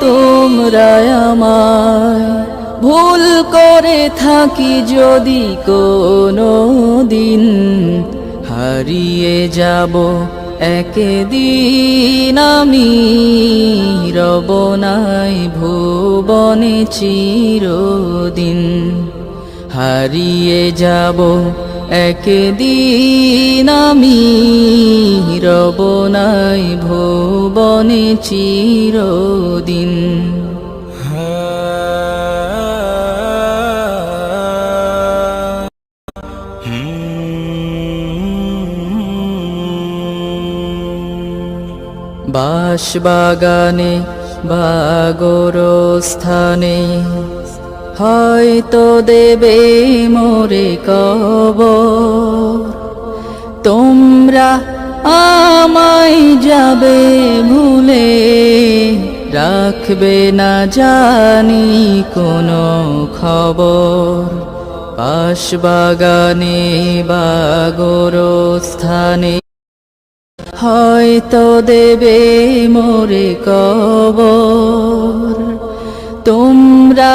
তোমরা আমায়। ভুল করে থাকি যদি কোনো দিন। হারিয়ে যাব একদিন আমি। রব নাই ভুবনে চিরদিন। হারিয়ে যাব একদিন আমি রব নাই ভুবনে চিরদিন। বাস বাগানে বাগর স্থানে হয়তো দেবে মোরে কব তোমরা আমায় যাবে ভুলে, রাখবে না জানি কোনো খবর। পাশ বাগানে বাগর স্থানে হয়তো দেবে মোরে কবর। তোমরা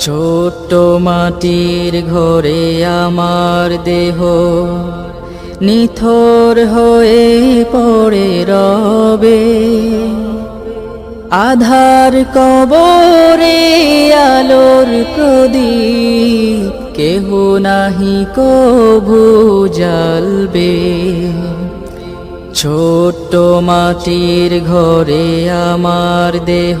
ছোট্ট মাটির ঘরে আমার দেহ। নিথর হয়ে পড়ে রবে। আধার কবরে আলোর প্রদীপ, কেহ নাহি কভু জ্বালবে। ছোট্ট মাটির ঘরে আমার দেহ